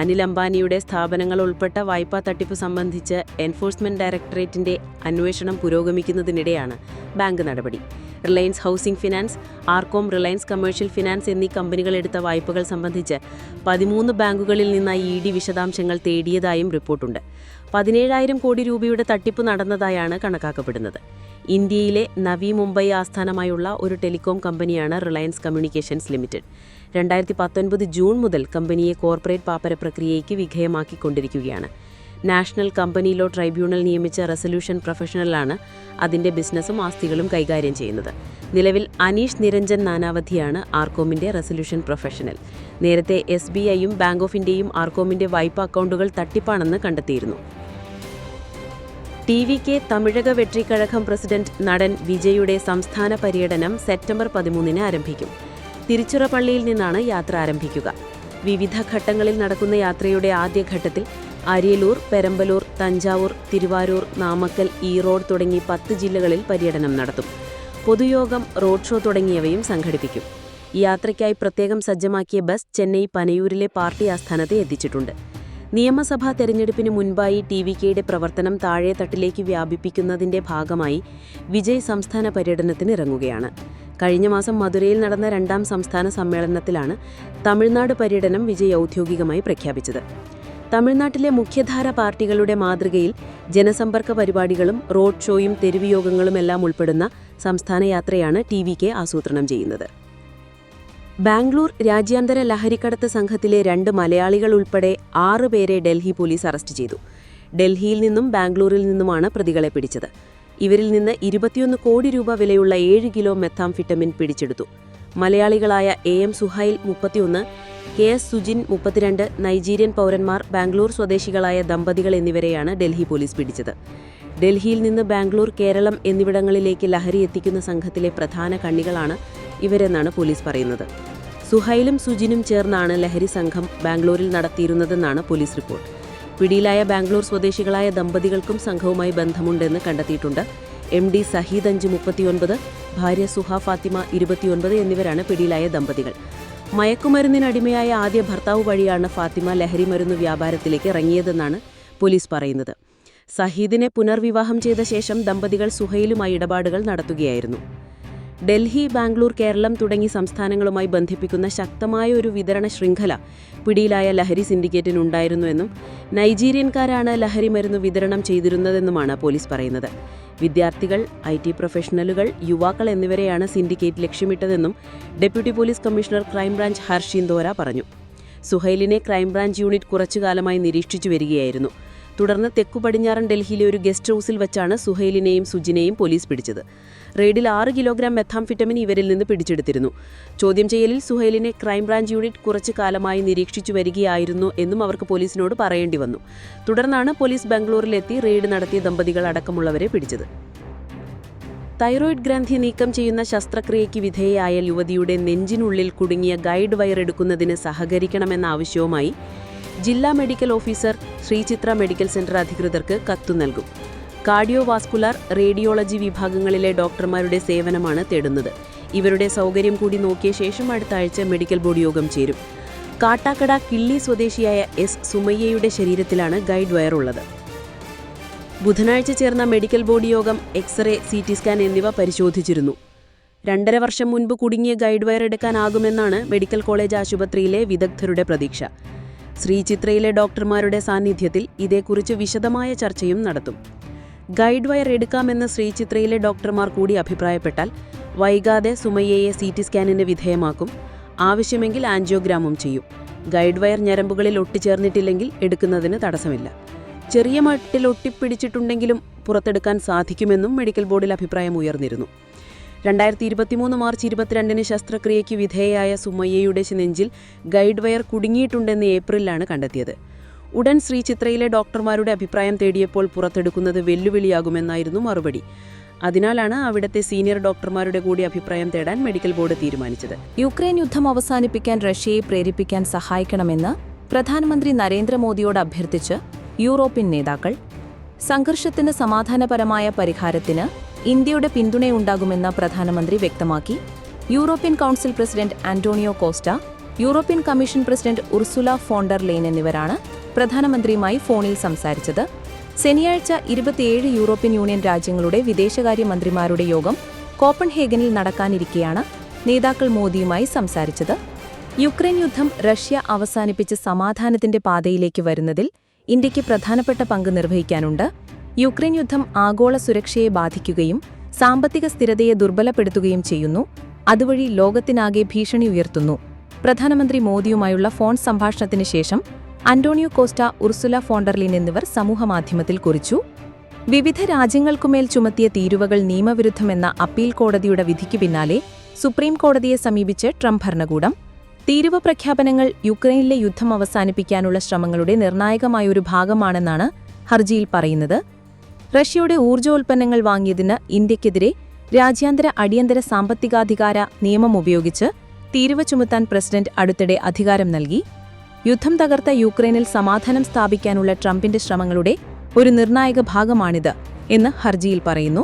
അനിൽ അംബാനിയുടെ സ്ഥാപനങ്ങൾ ഉൾപ്പെട്ട വായ്പാ തട്ടിപ്പ് സംബന്ധിച്ച് എൻഫോഴ്സ്മെന്റ് ഡയറക്ടറേറ്റിന്റെ അന്വേഷണം പുരോഗമിക്കുന്നതിനിടെയാണ് ബാങ്ക് നടപടി. Reliance housing finance RCom Reliance commercial finance എന്നീ കമ്പനികൾ എടുത്ത വായ്പകൾ സംബന്ധിച്ച് പതിമൂന്ന് ബാങ്കുകളിൽ നിന്നായി ഇ ഡി വിശദാംശങ്ങൾ തേടിയതായും റിപ്പോർട്ടുണ്ട്. പതിനേഴായിരം കോടി രൂപയുടെ തട്ടിപ്പ് നടന്നതായാണ് കണക്കാക്കപ്പെടുന്നത്. ഇന്ത്യയിലെ നവി മുംബൈ ആസ്ഥാനമായുള്ള ഒരു ടെലികോം കമ്പനിയാണ് റിലയൻസ് കമ്മ്യൂണിക്കേഷൻസ് ലിമിറ്റഡ്. രണ്ടായിരത്തി പത്തൊൻപത് ജൂൺ മുതൽ കമ്പനിയെ കോർപ്പറേറ്റ് പാപ്പര പ്രക്രിയയ്ക്ക് വിധേയമാക്കിക്കൊണ്ടിരിക്കുകയാണ്. നാഷണൽ കമ്പനി ലോ ട്രൈബ്യൂണൽ നിയമിച്ച റെസൊല്യൂഷൻ പ്രൊഫഷണലാണ് അതിന്റെ ബിസിനസ്സും ആസ്തികളും കൈകാര്യം ചെയ്യുന്നത്. നിലവിൽ അനീഷ് നിരഞ്ജൻ നാനാവധിയാണ് ആർക്കോമിന്റെ റെസൊല്യൂഷൻ പ്രൊഫഷണൽ. നേരത്തെ എസ് ബി ഐയും ബാങ്ക് ഓഫ് ഇന്ത്യയും ആർക്കോമിന്റെ വായ്പ അക്കൗണ്ടുകൾ തട്ടിപ്പാണെന്ന് കണ്ടെത്തിയിരുന്നു. T V K Tamilaga Vettri Kazhagam president നടൻ വിജയുടെ സംസ്ഥാന പര്യടനം സെപ്റ്റംബർ പതിമൂന്നിന് ആരംഭിക്കും. തിരുച്ചിറപ്പള്ളിയിൽ നിന്നാണ് യാത്ര ആരംഭിക്കുക. വിവിധ ഘട്ടങ്ങളിൽ നടക്കുന്ന യാത്രയുടെ ആദ്യഘട്ടത്തിൽ അരിയലൂർ പെരമ്പലൂർ തഞ്ചാവൂർ തിരുവാരൂർ നാമക്കൽ ഈറോഡ് തുടങ്ങി പത്ത് ജില്ലകളിൽ പര്യടനം നടത്തും. പൊതുയോഗം റോഡ് ഷോ തുടങ്ങിയവയും സംഘടിപ്പിക്കും. യാത്രയ്ക്കായി പ്രത്യേകം സജ്ജമാക്കിയ ബസ് ചെന്നൈ പനയൂരിലെ പാർട്ടി ആസ്ഥാനത്ത് എത്തിച്ചിട്ടുണ്ട്. നിയമസഭാ തെരഞ്ഞെടുപ്പിന് മുൻപായി ടി വി കെയുടെ പ്രവർത്തനം താഴെത്തട്ടിലേക്ക് വ്യാപിപ്പിക്കുന്നതിന്റെ ഭാഗമായി വിജയ് സംസ്ഥാന പര്യടനത്തിന് ഇറങ്ങുകയാണ്. കഴിഞ്ഞ മാസം മധുരയിൽ നടന്ന രണ്ടാം സംസ്ഥാന സമ്മേളനത്തിലാണ് തമിഴ്നാട് പര്യടനം വിജയ് ഔദ്യോഗികമായി പ്രഖ്യാപിച്ചത്. തമിഴ്നാട്ടിലെ മുഖ്യധാര പാർട്ടികളുടെ മാതൃകയിൽ ജനസമ്പർക്ക പരിപാടികളും റോഡ് ഷോയും തെരുവിയോഗങ്ങളും എല്ലാം ഉൾപ്പെടുന്ന സംസ്ഥാന യാത്രയാണ് ടി വി കെ ആസൂത്രണം ചെയ്യുന്നത്. ബാംഗ്ലൂർ രാജ്യാന്തര ലഹരിക്കടത്ത് സംഘത്തിലെ രണ്ട് മലയാളികൾ ഉൾപ്പെടെ ആറ് പേരെ ഡൽഹി പോലീസ് അറസ്റ്റ് ചെയ്തു. ഡൽഹിയിൽ നിന്നും ബാംഗ്ലൂരിൽ നിന്നുമാണ് പ്രതികളെ പിടിച്ചത്. ഇവരിൽ നിന്ന് ഇരുപത്തിയൊന്ന് കോടി രൂപ വിലയുള്ള ഏഴ് കിലോ മെത്താംഫിറ്റമിൻ പിടിച്ചെടുത്തു. മലയാളികളായ എ എം സുഹൈൽ മുപ്പത്തിയൊന്ന് കെ എസ് സുജിൻ മുപ്പത്തിരണ്ട് നൈജീരിയൻ പൗരന്മാർ ബാംഗ്ലൂർ സ്വദേശികളായ ദമ്പതികൾ എന്നിവരെയാണ് ഡൽഹി പോലീസ് പിടിച്ചത്. ഡൽഹിയിൽ നിന്ന് ബാംഗ്ലൂർ കേരളം എന്നിവിടങ്ങളിലേക്ക് ലഹരി എത്തിക്കുന്ന സംഘത്തിലെ പ്രധാന കണ്ണികളാണ് ഇവരെന്നാണ് പോലീസ് പറയുന്നത്. സുഹൈലും സുജിനും ചേർന്നാണ് ലഹരി സംഘം ബാംഗ്ലൂരിൽ നടത്തിയിരുന്നതെന്നാണ് പോലീസ് റിപ്പോർട്ട്. പിടിയിലായ ബാംഗ്ലൂർ സ്വദേശികളായ ദമ്പതികൾക്കും സംഘവുമായി ബന്ധമുണ്ടെന്ന് കണ്ടെത്തിയിട്ടുണ്ട്. എം ഡി സഹീദ് അഞ്ച് മുപ്പത്തിയൊൻപത് ഭാര്യ സുഹ ഫാത്തിമ ഇരുപത്തിയൊൻപത് എന്നിവരാണ് പിടിയിലായ ദമ്പതികൾ. മയക്കുമരുന്നിനടിമയായ ആദ്യ ഭർത്താവ് വഴിയാണ് ഫാത്തിമ ലഹരി മരുന്ന് വ്യാപാരത്തിലേക്ക് ഇറങ്ങിയതെന്നാണ് പോലീസ് പറയുന്നത്. സഹീദിനെ പുനർവിവാഹം ചെയ്ത ശേഷം ദമ്പതികൾ സുഹയിലുമായി ഇടപാടുകൾ നടത്തുകയായിരുന്നു. ഡൽഹി ബാംഗ്ലൂർ കേരളം തുടങ്ങി സംസ്ഥാനങ്ങളുമായി ബന്ധിപ്പിക്കുന്ന ശക്തമായ ഒരു വിതരണ ശൃംഖല പിടിയിലായ ലഹരി സിൻഡിക്കേറ്റിനുണ്ടായിരുന്നുവെന്നും നൈജീരിയൻകാരാണ് ലഹരി മരുന്ന് വിതരണം ചെയ്തിരുന്നതെന്നുമാണ് പോലീസ് പറയുന്നത്. വിദ്യാർത്ഥികൾ ഐ ടി പ്രൊഫഷണലുകൾ യുവാക്കൾ എന്നിവരെയാണ് syndicate ലക്ഷ്യമിട്ടതെന്നും deputy police commissioner crime branch Harshindora Dora പറഞ്ഞു. സുഹൈലിനെ ക്രൈംബ്രാഞ്ച് യൂണിറ്റ് കുറച്ചുകാലമായി നിരീക്ഷിച്ചു വരികയായിരുന്നു. തുടർന്ന് തെക്കു പടിഞ്ഞാറൻ ഡൽഹിയിലെ ഒരു ഗസ്റ്റ് ഹൌസിൽ വെച്ചാണ് സുഹൈലിനെയും സുജിനെയും പോലീസ് പിടിച്ചത്. റെയ്ഡിൽ ആറ് കിലോഗ്രാം മെഥാംഫിറ്റമിൻ ഇവരിൽ നിന്ന് പിടിച്ചെടുത്തിരുന്നു. ചോദ്യം ചെയ്യലിൽ സുഹൈലിനെ ക്രൈംബ്രാഞ്ച് യൂണിറ്റ് കുറച്ചു കാലമായി നിരീക്ഷിച്ചു വരികയായിരുന്നു എന്നും അവർക്ക് പോലീസിനോട് പറയേണ്ടി വന്നു. തുടർന്നാണ് പോലീസ് ബംഗളൂരിലെത്തി റെയ്ഡ് നടത്തിയ ദമ്പതികൾ അടക്കമുള്ളവരെ പിടിച്ചത്. തൈറോയിഡ് ഗ്രന്ഥി നീക്കം ചെയ്യുന്ന ശസ്ത്രക്രിയയ്ക്ക് വിധേയയായ യുവതിയുടെ നെഞ്ചിനുള്ളിൽ കുടുങ്ങിയ ഗൈഡ് വയർ എടുക്കുന്നതിന് സഹകരിക്കണമെന്ന ആവശ്യവുമായി ജില്ലാ medical officer Sreechitra medical centre അധികൃതർക്ക് കത്തു നൽകും. കാർഡിയോവാസ്കുലാർ റേഡിയോളജി വിഭാഗങ്ങളിലെ ഡോക്ടർമാരുടെ സേവനമാണ് തേടുന്നത്. ഇവരുടെ സൗകര്യം കൂടി നോക്കിയ ശേഷം അടുത്ത ആഴ്ച മെഡിക്കൽ ബോർഡ് യോഗം ചേരും. കാട്ടാക്കട കിള്ളി സ്വദേശിയായ എസ് സുമയ്യയുടെ ശരീരത്തിലാണ് ഗൈഡ് വയർ ഉള്ളത് ബുധനാഴ്ച ചേർന്ന മെഡിക്കൽ ബോർഡ് യോഗം x ray C T scan എന്നിവ പരിശോധിച്ചിരുന്നു. രണ്ടര വർഷം മുൻപ് കുടുങ്ങിയ ഗൈഡ് വയർ എടുക്കാനാകുമെന്നാണ് മെഡിക്കൽ കോളേജ് ആശുപത്രിയിലെ വിദഗ്ധരുടെ പ്രതീക്ഷ. ശ്രീചിത്രയിലെ ഡോക്ടർമാരുടെ സാന്നിധ്യത്തിൽ ഇതേക്കുറിച്ച് വിശദമായ ചർച്ചയും നടത്തും. ഗൈഡ് വയർ എടുക്കാമെന്ന് ശ്രീചിത്രയിലെ ഡോക്ടർമാർ കൂടി അഭിപ്രായപ്പെട്ടാൽ വൈകാതെ സുമയ്യയെ സി ടി സ്കാനിന് വിധേയമാക്കും. ആവശ്യമെങ്കിൽ ആൻജിയോഗ്രാമും ചെയ്യും. ഗൈഡ് വയർ ഞരമ്പുകളിൽ ഒട്ടിച്ചേർന്നിട്ടില്ലെങ്കിൽ എടുക്കുന്നതിന് തടസ്സമില്ല. ചെറിയ മട്ടിൽ ഒട്ടിപ്പിടിച്ചിട്ടുണ്ടെങ്കിലും പുറത്തെടുക്കാൻ സാധിക്കുമെന്നും മെഡിക്കൽ ബോർഡിൽ അഭിപ്രായം ഉയർന്നിരുന്നു. രണ്ടായിരത്തി ഇരുപത്തിമൂന്ന് മാർച്ച് ഇരുപത്തിരണ്ടിന് ശസ്ത്രക്രിയയ്ക്ക് വിധേയയായ സുമയ്യയുടെ നെഞ്ചിൽ ഗൈഡ് വയർ കുടുങ്ങിയിട്ടുണ്ടെന്ന് ഏപ്രിലാണ് കണ്ടെത്തിയത്. ഉടൻ ശ്രീചിത്രയിലെ ഡോക്ടർമാരുടെ അഭിപ്രായം തേടിയപ്പോൾ പുറത്തെടുക്കുന്നത് വെല്ലുവിളിയാകുമെന്നായിരുന്നു മറുപടി. അതിനാലാണ് അവിടത്തെ സീനിയർ ഡോക്ടർമാരുടെ കൂടി അഭിപ്രായം തേടാൻ മെഡിക്കൽ ബോർഡ് തീരുമാനിച്ചത്. യുക്രൈൻ യുദ്ധം അവസാനിപ്പിക്കാൻ റഷ്യയെ പ്രേരിപ്പിക്കാൻ സഹായിക്കണമെന്ന് പ്രധാനമന്ത്രി നരേന്ദ്രമോദിയോട് അഭ്യർത്ഥിച്ച് യൂറോപ്യൻ നേതാക്കൾ സംഘർഷത്തിന് സമാധാനപരമായ പരിഹാരത്തിന് ഇന്ത്യയുടെ പിന്തുണയുണ്ടാകുമെന്ന് പ്രധാനമന്ത്രി വ്യക്തമാക്കി. European council president Antonio Costa European commission president Ursula von der Leyen എന്നിവരാണ് പ്രധാനമന്ത്രിയുമായി ഫോണിൽ സംസാരിച്ചത് ശനിയാഴ്ച ഇരുപത്തിയേഴ് യൂറോപ്യൻ യൂണിയൻ രാജ്യങ്ങളുടെ വിദേശകാര്യമന്ത്രിമാരുടെ യോഗം കോപ്പൺഹേഗനിൽ നടക്കാനിരിക്കെയാണ് നേതാക്കൾ മോദിയുമായി സംസാരിച്ചത്. യുക്രൈൻ യുദ്ധം റഷ്യ അവസാനിപ്പിച്ച് സമാധാനത്തിന്റെ പാതയിലേക്ക് വരുന്നതിൽ ഇന്ത്യയ്ക്ക് പ്രധാനപ്പെട്ട പങ്ക് നിർവഹിക്കാനുണ്ട്. യുക്രൈൻ യുദ്ധം ആഗോള സുരക്ഷയെ ബാധിക്കുകയും സാമ്പത്തിക സ്ഥിരതയെ ദുർബലപ്പെടുത്തുകയും ചെയ്യുന്നു. അതുവഴി ലോകത്തിനാകെ ഭീഷണി ഉയർത്തുന്നു. പ്രധാനമന്ത്രി മോദിയുമായുള്ള ഫോൺ സംഭാഷണത്തിന് ശേഷം അന്റോണിയോ കോസ്റ്റ ഉർസുല ഫോണ്ടർലിൻ എന്നിവർ സമൂഹമാധ്യമത്തിൽ കുറിച്ചു. വിവിധ രാജ്യങ്ങൾക്കുമേൽ ചുമത്തിയ തീരുവകൾ നിയമവിരുദ്ധമെന്ന അപ്പീൽ കോടതിയുടെ വിധിക്കു പിന്നാലെ സുപ്രീം കോടതിയെ സമീപിച്ച് ട്രംപ് ഭരണകൂടം. തീരുവ പ്രഖ്യാപനങ്ങൾ യുക്രൈനിലെ യുദ്ധം അവസാനിപ്പിക്കാനുള്ള ശ്രമങ്ങളുടെ നിർണായകമായൊരു ഭാഗമാണെന്നാണ് ഹർജിയിൽ പറയുന്നത്. റഷ്യയുടെ ഊർജോൽപ്പന്നങ്ങൾ വാങ്ങിയതിന് ഇന്ത്യക്കെതിരെ രാജ്യാന്തര അടിയന്തര സാമ്പത്തികാധികാര നിയമം ഉപയോഗിച്ച് തീരുവ ചുമത്താൻ പ്രസിഡന്റ് അടുത്തിടെ അധികാരം നൽകി. യുദ്ധം തകർത്ത യുക്രൈനിൽ സമാധാനം സ്ഥാപിക്കാനുള്ള ട്രംപിന്റെ ശ്രമങ്ങളുടെ ഒരു നിർണായക ഭാഗമാണിത് എന്ന് ഹർജിയിൽ പറയുന്നു.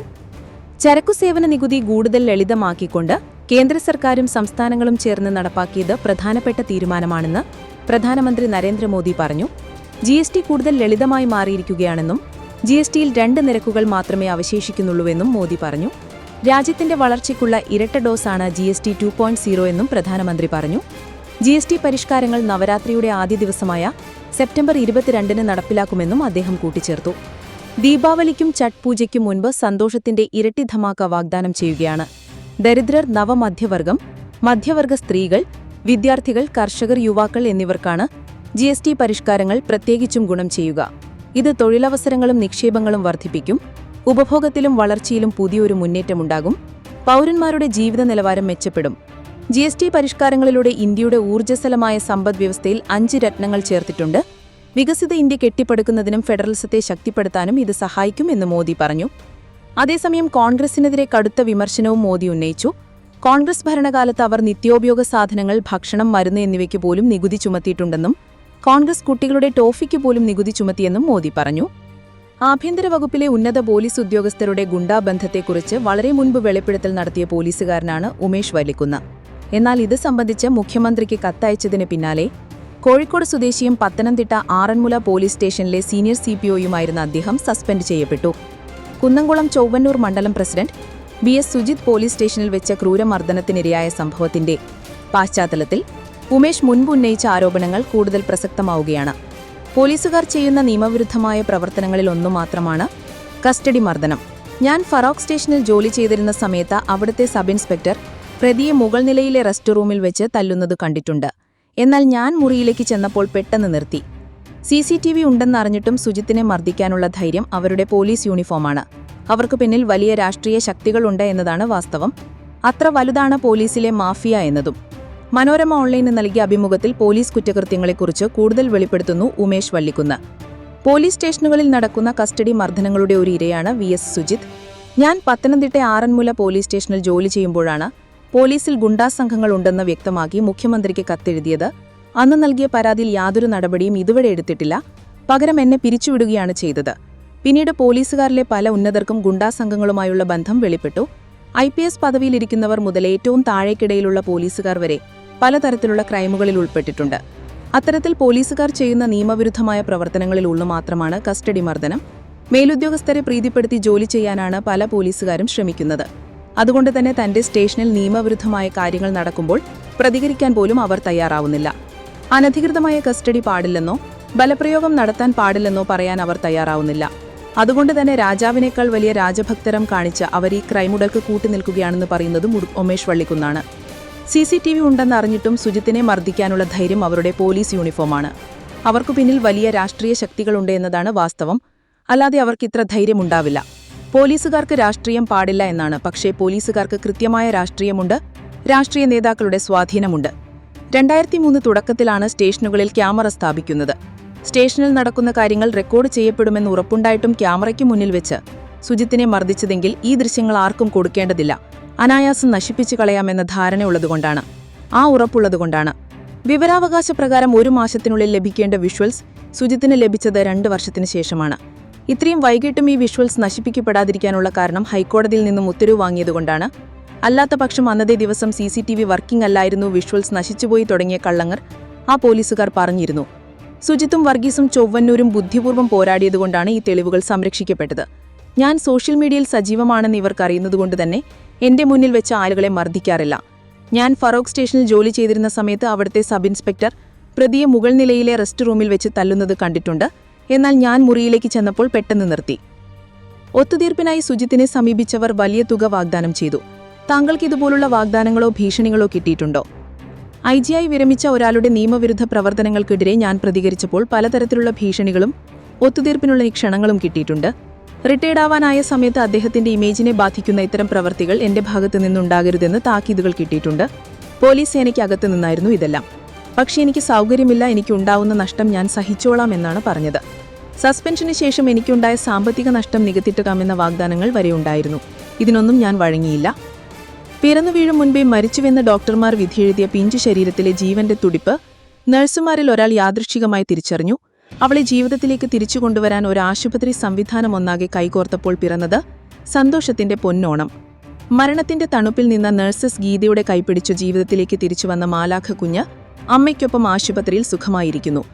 ചരക്കുസേവന നികുതി കൂടുതൽ ലളിതമാക്കിക്കൊണ്ട് കേന്ദ്ര സർക്കാരും സംസ്ഥാനങ്ങളും ചേർന്ന് നടപ്പാക്കിയത് പ്രധാനപ്പെട്ട തീരുമാനമാണെന്ന് പ്രധാനമന്ത്രി നരേന്ദ്രമോദി പറഞ്ഞു. ജി എസ് ടി കൂടുതൽ ലളിതമായി മാറിയിരിക്കുകയാണെന്നും ജി എസ് ടിയിൽ രണ്ട് നിരക്കുകൾ മാത്രമേ അവശേഷിക്കുന്നുള്ളൂവെന്നും മോദി പറഞ്ഞു. രാജ്യത്തിന്റെ വളർച്ചയ്ക്കുള്ള ഇരട്ട ഡോസാണ് G S T two point zero എന്നും പ്രധാനമന്ത്രി പറഞ്ഞു. ജി എസ് ടി പരിഷ്കാരങ്ങൾ നവരാത്രിയുടെ ആദ്യ ദിവസമായ സെപ്റ്റംബർ ഇരുപത്തിരണ്ടിന് നടപ്പിലാക്കുമെന്നും അദ്ദേഹം കൂട്ടിച്ചേർത്തു. ദീപാവലിക്കും ഛഠ് പൂജയ്ക്കും മുൻപ് സന്തോഷത്തിന്റെ ഇരട്ടി ധമാക്ക വാഗ്ദാനം ചെയ്യുകയാണ്. ദരിദ്രർ നവമധ്യവർഗം മധ്യവർഗ സ്ത്രീകൾ വിദ്യാർത്ഥികൾ കർഷകർ യുവാക്കൾ എന്നിവർക്കാണ് ജി എസ് ടി പരിഷ്കാരങ്ങൾ പ്രത്യേകിച്ചും ഗുണം ചെയ്യുക. ഇത് തൊഴിലവസരങ്ങളും നിക്ഷേപങ്ങളും വർദ്ധിപ്പിക്കും ഉപഭോഗത്തിലും വളർച്ചയിലും പുതിയൊരു മുന്നേറ്റമുണ്ടാകും പൗരന്മാരുടെ ജീവിത നിലവാരം മെച്ചപ്പെടും ജി എസ് ടി പരിഷ്കാരങ്ങളിലൂടെ ഇന്ത്യയുടെ ഊർജസ്വലമായ സമ്പദ് വ്യവസ്ഥയിൽ അഞ്ച് രത്നങ്ങൾ ചേർത്തിട്ടുണ്ട്. വികസിത ഇന്ത്യ കെട്ടിപ്പടുക്കുന്നതിനും ഫെഡറലിസത്തെ ശക്തിപ്പെടുത്താനും ഇത് സഹായിക്കും എന്ന് മോദി പറഞ്ഞു. അതേസമയം കോൺഗ്രസിനെതിരെ കടുത്ത വിമർശനവും മോദി ഉന്നയിച്ചു. കോൺഗ്രസ് ഭരണകാലത്ത് അവർ നിത്യോപയോഗ സാധനങ്ങൾ ഭക്ഷണം മരുന്ന് എന്നിവയ്ക്ക് പോലും നികുതി ചുമത്തിയിട്ടുണ്ടെന്നും കോൺഗ്രസ് കുട്ടികളുടെ ടോഫിക്ക് പോലും നികുതി ചുമത്തിയെന്നും മോദി പറഞ്ഞു. ആഭ്യന്തര വകുപ്പിലെ ഉന്നത പോലീസ് ഉദ്യോഗസ്ഥരുടെ ഗുണ്ടാബന്ധത്തെക്കുറിച്ച് വളരെ മുൻപ് വെളിപ്പെടുത്തൽ നടത്തിയ പോലീസുകാരനാണ് ഉമേഷ് വല്ലിക്കുന്ന. എന്നാൽ ഇത് സംബന്ധിച്ച് മുഖ്യമന്ത്രിക്ക് കത്തയച്ചതിന് പിന്നാലെ കോഴിക്കോട് സ്വദേശിയും പത്തനംതിട്ട ആറന്മുല പോലീസ് സ്റ്റേഷനിലെ സീനിയർ സി പി ഒയുമായിരുന്ന അദ്ദേഹം സസ്പെൻഡ് ചെയ്യപ്പെട്ടു. കുന്നംകുളം ചൊവ്വന്നൂർ മണ്ഡലം president B S Sujith police സ്റ്റേഷനിൽ വെച്ച ക്രൂരമർദ്ദനത്തിനിരയായ സംഭവത്തിന്റെ പശ്ചാത്തലത്തിൽ ഉമേഷ് മുൻപ് ഉന്നയിച്ച ആരോപണങ്ങൾ കൂടുതൽ പ്രസക്തമാവുകയാണ്. പോലീസുകാർ ചെയ്യുന്ന നിയമവിരുദ്ധമായ പ്രവർത്തനങ്ങളിൽ ഒന്നു മാത്രമാണ് കസ്റ്റഡി മർദ്ദനം. ഞാൻ ഫറോക്ക് സ്റ്റേഷനിൽ ജോലി ചെയ്തിരുന്ന സമയത്ത് അവിടുത്തെ സബ് ഇൻസ്പെക്ടർ പ്രതിയെ മുകൾ നിലയിലെ റെസ്റ്റ് റൂമിൽ വെച്ച് തല്ലുന്നത് കണ്ടിട്ടുണ്ട്. എന്നാൽ ഞാൻ മുറിയിലേക്ക് ചെന്നപ്പോൾ പെട്ടെന്ന് നിർത്തി. സി സി ടി വി ഉണ്ടെന്നറിഞ്ഞിട്ടും സുജിത്തിനെ മർദ്ദിക്കാനുള്ള ധൈര്യം അവരുടെ പോലീസ് യൂണിഫോമാണ്. അവർക്ക് പിന്നിൽ വലിയ രാഷ്ട്രീയ ശക്തികളുണ്ട് എന്നതാണ് വാസ്തവം. അത്ര വലുതാണ് പോലീസിലെ മാഫിയ എന്നതും. മനോരമ ഓൺലൈന് നൽകിയ അഭിമുഖത്തിൽ പോലീസ് കുറ്റകൃത്യങ്ങളെക്കുറിച്ച് കൂടുതൽ വെളിപ്പെടുത്തുന്നു ഉമേഷ് വള്ളിക്കുന്ന്. പോലീസ് സ്റ്റേഷനുകളിൽ നടക്കുന്ന കസ്റ്റഡി മർദ്ദനങ്ങളുടെ ഒരു ഇരയാണ് വി എസ് സുജിത് ഞാൻ പത്തനംതിട്ട ആറന്മുല പോലീസ് സ്റ്റേഷനിൽ ജോലി ചെയ്യുമ്പോഴാണ് പോലീസിൽ ഗുണ്ടാസംഘങ്ങൾ ഉണ്ടെന്ന് വ്യക്തമാക്കി മുഖ്യമന്ത്രിക്ക് കത്തെഴുതിയത് അന്ന് നൽകിയ പരാതിയിൽ യാതൊരു നടപടിയും ഇതുവരെ എടുത്തിട്ടില്ല പകരം എന്നെ പിരിച്ചുവിടുകയാണ് ചെയ്തത്. പിന്നീട് പോലീസുകാരിലെ പല ഉന്നതർക്കും ഗുണ്ടാസംഘങ്ങളുമായുള്ള ബന്ധം വെളിപ്പെട്ടു. ഐ പി എസ് പദവിയിലിരിക്കുന്നവർ മുതൽ ഏറ്റവും താഴേക്കിടയിലുള്ള പോലീസുകാർ വരെ പലതരത്തിലുള്ള ക്രൈമുകളിൽ ഉൾപ്പെട്ടിട്ടുണ്ട്. അത്തരത്തിൽ പോലീസുകാർ ചെയ്യുന്ന നിയമവിരുദ്ധമായ പ്രവർത്തനങ്ങളിൽ ഉള്ളു മാത്രമാണ് കസ്റ്റഡി മർദ്ദനം. മേലുദ്യോഗസ്ഥരെ പ്രീതിപ്പെടുത്തി ജോലി ചെയ്യാനാണ് പല പോലീസുകാരും ശ്രമിക്കുന്നത്. അതുകൊണ്ട് തന്നെ തന്റെ സ്റ്റേഷനിൽ നിയമവിരുദ്ധമായ കാര്യങ്ങൾ നടക്കുമ്പോൾ പ്രതികരിക്കാൻ പോലും അവർ തയ്യാറാവുന്നില്ല. അനധികൃതമായ കസ്റ്റഡി പാടില്ലെന്നോ ബലപ്രയോഗം നടത്താൻ പാടില്ലെന്നോ പറയാൻ അവർ തയ്യാറാവുന്നില്ല. അതുകൊണ്ട് തന്നെ രാജാവിനേക്കാൾ വലിയ രാജഭക്തരം കാണിച്ച അവർ ഈ ക്രൈമുടക്ക് കൂട്ടുനിൽക്കുകയാണെന്ന് പറയുന്നതും ഉമേഷ് വള്ളിക്കുന്നാണ്. സി സി ടി വി ഉണ്ടെന്ന് അറിഞ്ഞിട്ടും സുജിത്തിനെ മർദ്ദിക്കാനുള്ള ധൈര്യം അവരുടെ പോലീസ് യൂണിഫോമാണ്. അവർക്കു പിന്നിൽ വലിയ രാഷ്ട്രീയ ശക്തികളുണ്ട് എന്നതാണ് വാസ്തവം. അല്ലാതെ അവർക്ക് ഇത്ര ധൈര്യമുണ്ടാവില്ല. പോലീസുകാർക്ക് രാഷ്ട്രീയം പാടില്ല എന്നാണ്. പക്ഷേ പോലീസുകാർക്ക് കൃത്യമായ രാഷ്ട്രീയമുണ്ട്. രാഷ്ട്രീയ നേതാക്കളുടെ സ്വാധീനമുണ്ട്. രണ്ടായിരത്തി മൂന്ന് തുടക്കത്തിലാണ് സ്റ്റേഷനുകളിൽ ക്യാമറ സ്ഥാപിക്കുന്നത്. സ്റ്റേഷനിൽ നടക്കുന്ന കാര്യങ്ങൾ റെക്കോർഡ് ചെയ്യപ്പെടുമെന്ന് ഉറപ്പുണ്ടായിട്ടും ക്യാമറയ്ക്ക് മുന്നിൽ വെച്ച് സുജിത്തിനെ മർദ്ദിച്ചതെങ്കിൽ ഈ ദൃശ്യങ്ങൾ ആർക്കും കൊടുക്കേണ്ടതില്ല. അനായാസം നശിപ്പിച്ചു കളയാമെന്ന ധാരണയുള്ളതുകൊണ്ടാണ് ആ ഉറപ്പുള്ളതുകൊണ്ടാണ്. വിവരാവകാശ പ്രകാരം ഒരു മാസത്തിനുള്ളിൽ ലഭിക്കേണ്ട വിഷ്വൽസ് സുജിത്തിന് ലഭിച്ചത് രണ്ട് വർഷത്തിന് ശേഷമാണ്. ഇത്രയും വൈകിട്ടും ഈ വിഷ്വൽസ് നശിപ്പിക്കപ്പെടാതിരിക്കാനുള്ള കാരണം ഹൈക്കോടതിയിൽ നിന്നും ഉത്തരവ് വാങ്ങിയതുകൊണ്ടാണ്. അല്ലാത്ത പക്ഷം അന്നതേ ദിവസം C C T V working അല്ലായിരുന്നു വിഷ്വൽസ് നശിച്ചുപോയി തുടങ്ങിയ കള്ളങ്ങർ ആ പോലീസുകാർ പറഞ്ഞിരുന്നു. സുജിത്തും വർഗീസും ചൊവ്വന്നൂരും ബുദ്ധിപൂർവം പോരാടിയതുകൊണ്ടാണ് ഈ തെളിവുകൾ സംരക്ഷിക്കപ്പെട്ടത്. ഞാൻ സോഷ്യൽ മീഡിയയിൽ സജീവമാണെന്ന് ഇവർക്കറിയുന്നതുകൊണ്ട് തന്നെ എന്റെ മുന്നിൽ വെച്ച ആളുകളെ മർദ്ദിക്കാറില്ല. ഞാൻ ഫറോക്ക് സ്റ്റേഷനിൽ ജോലി ചെയ്തിരുന്ന സമയത്ത് അവിടുത്തെ സബ് ഇൻസ്പെക്ടർ പ്രതിയെ മുകൾ നിലയിലെ റെസ്റ്റ് റൂമിൽ വെച്ച് തല്ലുന്നത് കണ്ടിട്ടുണ്ട്. എന്നാൽ ഞാൻ മുറിയിലേക്ക് ചെന്നപ്പോൾ പെട്ടെന്ന് നിർത്തി. ഒത്തുതീർപ്പിനായി സുജിത്തിനെ സമീപിച്ചവർ വലിയ തുക വാഗ്ദാനം ചെയ്തു. താങ്കൾക്ക് ഇതുപോലുള്ള വാഗ്ദാനങ്ങളോ ഭീഷണികളോ കിട്ടിയിട്ടുണ്ടോ? ഐ ജി ആയി വിരമിച്ച ഒരാളുടെ നിയമവിരുദ്ധ പ്രവർത്തനങ്ങൾക്കെതിരെ ഞാൻ പ്രതികരിച്ചപ്പോൾ പലതരത്തിലുള്ള ഭീഷണികളും ഒത്തുതീർപ്പിനുള്ള ക്ഷണങ്ങളും കിട്ടിയിട്ടുണ്ട്. റിട്ടയർഡ് ആവാനായ സമയത്ത് അദ്ദേഹത്തിന്റെ ഇമേജിനെ ബാധിക്കുന്ന ഇത്തരം പ്രവർത്തികൾ എന്റെ ഭാഗത്തു നിന്നുണ്ടാകരുതെന്ന് താക്കീതുകൾ കിട്ടിയിട്ടുണ്ട്. പോലീസ് സേനയ്ക്ക് സേനയ്ക്കകത്തു നിന്നായിരുന്നു ഇതെല്ലാം. പക്ഷേ എനിക്ക് സൗകര്യമില്ല എനിക്കുണ്ടാവുന്ന നഷ്ടം ഞാൻ സഹിച്ചോളാം എന്നാണ് പറഞ്ഞത്. സസ്പെൻഷന് ശേഷം എനിക്കുണ്ടായ സാമ്പത്തിക നഷ്ടം നികത്തിട്ടുകാമെന്ന വാഗ്ദാനങ്ങൾ വരെ ഉണ്ടായിരുന്നു. ഇതിനൊന്നും ഞാൻ വഴങ്ങിയില്ല. പിറന്നു വീഴും മുൻപേ മരിച്ചുവെന്ന് ഡോക്ടർമാർ വിധിയെഴുതിയ പിഞ്ചു ശരീരത്തിലെ ജീവന്റെ തുടിപ്പ് നഴ്സുമാരിൽ ഒരാൾ യാദൃശ്ചികമായി തിരിച്ചറിഞ്ഞു. അവളെ ജീവിതത്തിലേക്ക് തിരിച്ചു കൊണ്ടുവരാൻ ഒരു ആശുപത്രി സംവിധാനം ഒന്നാകെ കൈകോർത്തപ്പോൾ പിറന്നത് സന്തോഷത്തിന്റെ പൊന്നോണം. മരണത്തിന്റെ തണുപ്പിൽ നിന്ന നഴ്സസ് ഗീതയുടെ കൈപിടിച്ചു ജീവിതത്തിലേക്ക് തിരിച്ചുവന്ന മാലാഖ കുഞ്ഞ് അമ്മയ്ക്കൊപ്പം ആശുപത്രിയിൽ സുഖമായിരിക്കുന്നു.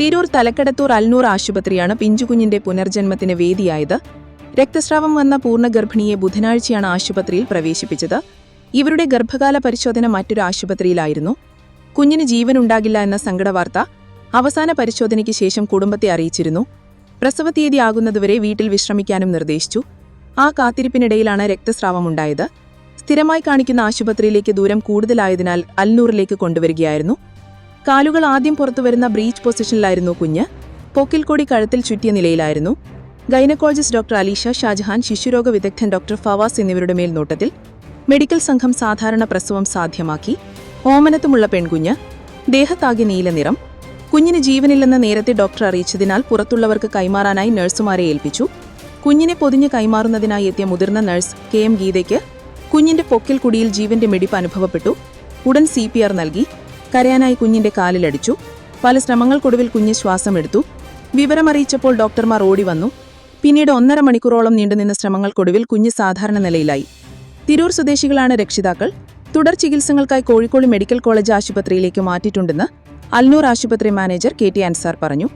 തിരൂർ തലക്കടത്തൂർ അൽനൂർ ആശുപത്രിയാണ് പിഞ്ചുകുഞ്ഞിന്റെ പുനർജന്മത്തിന് വേദിയായത്. രക്തസ്രാവം വന്ന പൂർണഗർഭിണിയെ ബുധനാഴ്ചയാണ് ആശുപത്രിയിൽ പ്രവേശിപ്പിച്ചത്. ഇവരുടെ ഗർഭകാല പരിശോധന മറ്റൊരു ആശുപത്രിയിലായിരുന്നു. കുഞ്ഞിന് ജീവനുണ്ടാകില്ല എന്ന സങ്കടവാർത്ത അവസാന പരിശോധനയ്ക്ക് ശേഷം കുടുംബത്തെ അറിയിച്ചിരുന്നു. പ്രസവ തീയതി ആകുന്നതുവരെ വീട്ടിൽ വിശ്രമിക്കാനും നിർദ്ദേശിച്ചു. ആ കാത്തിരിപ്പിനിടയിലാണ് രക്തസ്രാവം രക്തസ്രാവമുണ്ടായത്. സ്ഥിരമായി കാണിക്കുന്ന ആശുപത്രിയിലേക്ക് ദൂരം കൂടുതലായതിനാൽ അൽനൂറിലേക്ക് കൊണ്ടുവരികയായിരുന്നു. കാലുകൾ ആദ്യം പുറത്തു വരുന്ന ബ്രീച്ച് പൊസിഷനിലായിരുന്നു കുഞ്ഞ്. പൊക്കിൽക്കൊടി കഴുത്തിൽ ചുറ്റിയ നിലയിലായിരുന്നു. ഗൈനക്കോളജിസ്റ്റ് ഡോക്ടർ അലീഷ ഷാജഹാൻ ശിശുരോഗ വിദഗ്ധൻ ഡോക്ടർ ഫവാസ് എന്നിവരുടെ മേൽനോട്ടത്തിൽ മെഡിക്കൽ സംഘം സാധാരണ പ്രസവം സാധ്യമാക്കി. ഓമനത്തുമുള്ള പെൺകുഞ്ഞ്. ദേഹത്താകെ നീലനിറം കുഞ്ഞിന് ജീവനില്ലെന്ന് നേരത്തെ ഡോക്ടർ അറിയിച്ചതിനാൽ പുറത്തുള്ളവർക്ക് കൈമാറാനായി നഴ്സുമാരെ ഏൽപ്പിച്ചു. കുഞ്ഞിനെ പൊതിഞ്ഞ് കൈമാറുന്നതിനായി എത്തിയ മുതിർന്ന നഴ്സ് കെ എം ഗീതയ്ക്ക് കുഞ്ഞിന്റെ പൊക്കിൽ കുടിയിൽ ജീവന്റെ മെടിപ്പ് അനുഭവപ്പെട്ടു. ഉടൻ സി നൽകി. കരയാനായി കുഞ്ഞിന്റെ കാലിലടിച്ചു. പല ശ്രമങ്ങൾക്കൊടുവിൽ കുഞ്ഞ് ശ്വാസമെടുത്തു. വിവരമറിയിച്ചപ്പോൾ ഡോക്ടർമാർ ഓടി വന്നു. പിന്നീട് ഒന്നര മണിക്കൂറോളം നീണ്ടുനിന്ന ശ്രമങ്ങൾക്കൊടുവിൽ കുഞ്ഞ് സാധാരണ നിലയിലായി. തിരൂർ സ്വദേശികളാണ് രക്ഷിതാക്കൾ. തുടർ ചികിത്സകൾക്കായി കോഴിക്കോട് മെഡിക്കൽ കോളേജ് ആശുപത്രിയിലേക്ക് മാറ്റിയിട്ടുണ്ടെന്ന് അൽനൂർ ആശുപത്രി മാനേജർ കെ ടി അൻസാർ പറഞ്ഞു.